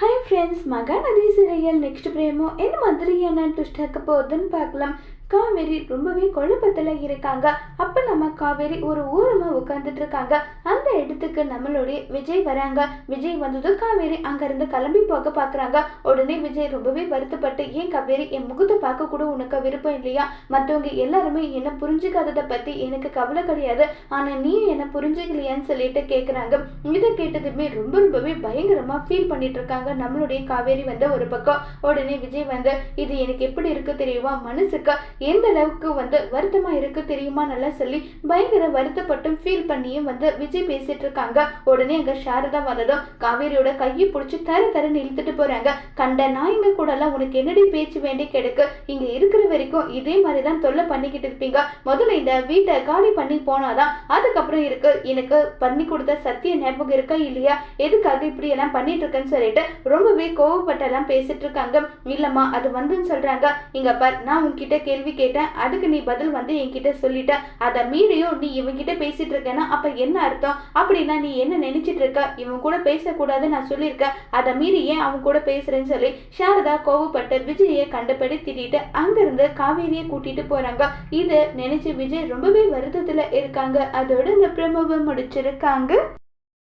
Hi friends Mahanadi சிறையில் next பிரேமோ என்ன மாதிரியான ட்விஸ்ட் இருக்க போகுதுன்னு பார்க்கலாம். காவேரி ரொம்பவே குழப்பத்தில் இருக்காங்க. அப்போ நம்ம காவேரி ஒரு ஊரமாக உட்காந்துட்டு இருக்காங்க. போன இடத்துக்கு நம்மளுடைய விஜய் வராங்க. விஜய் வந்ததும் காவேரி அங்கேருந்து கிளம்பி போக பார்க்குறாங்க உடனே விஜய் ரொம்பவே வருத்தப்பட்டு ஏன் காவேரி என் முகத்தை பார்க்க கூட உனக்கு விருப்பம் இல்லையா? மற்றவங்க எல்லாருமே என்ன புரிஞ்சுக்காததை பற்றி எனக்கு கவலை கிடையாது. ஆனால் நீ என்ன புரிஞ்சுக்கலையான்னு சொல்லிட்டு கேட்குறாங்க இதை கேட்டதுமே ரொம்ப ரொம்பவே பயங்கரமாக ஃபீல் பண்ணிட்டு இருக்காங்க நம்மளுடைய காவேரி வந்த ஒரு பக்கம். உடனே விஜய் வந்து இது எனக்கு எப்படி இருக்கு தெரியுமா? மனசுக்கு எந்த அளவுக்கு வந்து வருத்தமா இருக்கு தெரியுமா நல்லா சொல்லி பயங்கர வருத்தப்பட்டும் ஃபீல் பண்ணியும் வந்து விஜய் பேசிட்டு இருக்காங்க உடனே அங்க சாரதா வந்ததும் காவேரியோட கையை பிடிச்சி தர தரன்னு இழுத்துட்டு போறாங்க. கண்ட நாயங்க கூட எல்லாம் உனக்கு என்னடி பேச்சு வேண்டி கிடக்கு? இங்க இருக்கிற வரைக்கும் இதே மாதிரி தான் தொல்லை பண்ணிக்கிட்டு இருப்பீங்க. முதல்ல இந்த வீட்டை காலி பண்ணி போனாதான் அதுக்கப்புறம் இருக்கு. எனக்கு பண்ணி கொடுத்த சத்திய ஞாபகம் இருக்கா இல்லையா? எதுக்காக இப்படி எல்லாம் பண்ணிட்டு இருக்கேன்னு சொல்லிட்டு ரொம்பவே கோவப்பட்டெல்லாம் பேசிட்டு இருக்காங்க இல்லம்மா அது வந்துன்னு சொல்றாங்க. இங்க பார் நான் உன்கிட்ட கேள்வி கேட்டேன். அதுக்கு நீ பதில் வந்து என்கிட்ட சொல்லிட்ட. அதை மீறியும் நீ இவங்கிட்ட பேசிட்டு இருக்கேன்னா அப்ப என்ன அர்த்தம்? அப்படின்னா நீ என்ன நினைச்சிட்டு இருக்க? இவன் கூட பேசக்கூடாது நான் சொல்லியிருக்கேன் அதை மீறி ஏன் அவன் கூட பேசுறேன்னு சொல்லி சாரதா கோவப்பட்டு விஜயை கண்டபடி திட்டிட்டு அங்கிருந்து காவேரியை கூட்டிட்டு போறாங்க. இதை நினைச்சு விஜய் ரொம்பவே வருத்தத்துல இருக்காங்க. அதோட இந்த பிரமவை முடிச்சிருக்காங்க.